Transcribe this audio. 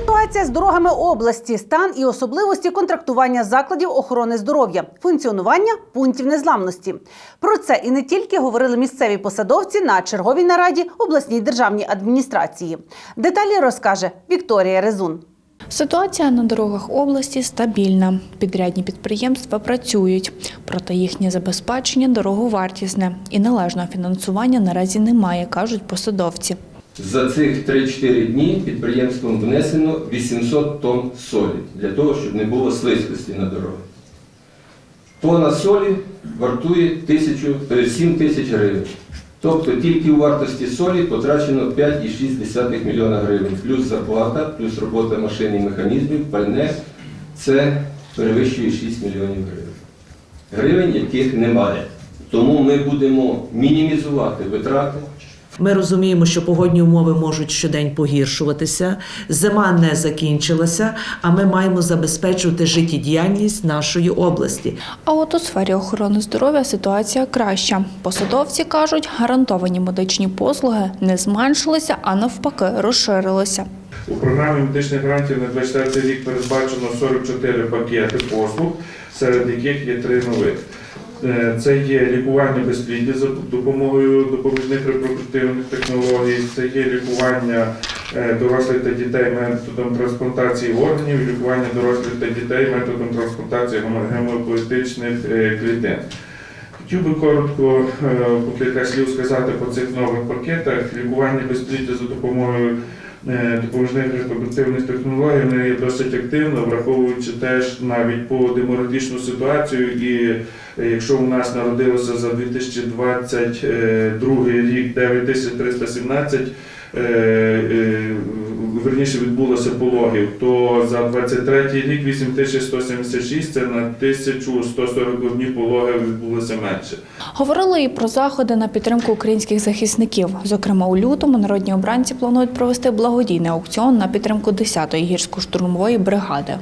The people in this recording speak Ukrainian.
Ситуація з дорогами області, стан і особливості контрактування закладів охорони здоров'я, функціонування пунктів незламності. Про це і не тільки говорили місцеві посадовці на черговій нараді обласній державній адміністрації. Деталі розкаже Вікторія Резун. Ситуація на дорогах області стабільна. Підрядні підприємства працюють, проте їхнє забезпечення дороговартісне і належного фінансування наразі немає, кажуть посадовці. За цих 3-4 дні підприємством внесено 800 тонн солі для того, щоб не було слизькості на дорозі. Тонна солі вартує 1000, е, 7 тисяч гривень. Тобто тільки у вартості солі потрачено 5,6 мільйона гривень, плюс зарплата, плюс робота машин і механізмів, пальне це перевищує 6 мільйонів гривень. Гривень, яких немає. Тому ми будемо мінімізувати витрати. Ми розуміємо, що погодні умови можуть щодень погіршуватися. Зима не закінчилася, а ми маємо забезпечувати життєдіяльність нашої області. А от у сфері охорони здоров'я ситуація краща. Посадовці кажуть, гарантовані медичні послуги не зменшилися, а навпаки, розширилися. У програмі медичних гарантій на 24 рік передбачено 44 пакети послуг, серед яких є три нових. Е, Це є лікування безпліддя за допомогою допоміжних репродуктивних технологій, це є лікування е, дорослих та дітей методом трансплантації органів, лікування дорослих та дітей методом трансплантації гемопоетичних е, клітин. Хотів би коротко по кілька слів сказати по цих нових пакетах. Лікування безпліддя за допомогою допоміжних репродуктивних технологій вони є досить активно, враховуючи теж навіть по демографічну ситуацію. І е, якщо у нас народилося за 2022 рік 9317 е, е, верніше відбулося пологів, то за 23 рік 8176, це на 1141 пологів відбулося менше. Говорили і про заходи на підтримку українських захисників. Зокрема, у лютому народні обранці планують провести благодійний аукціон на підтримку 10-ї гірсько-штурмової бригади.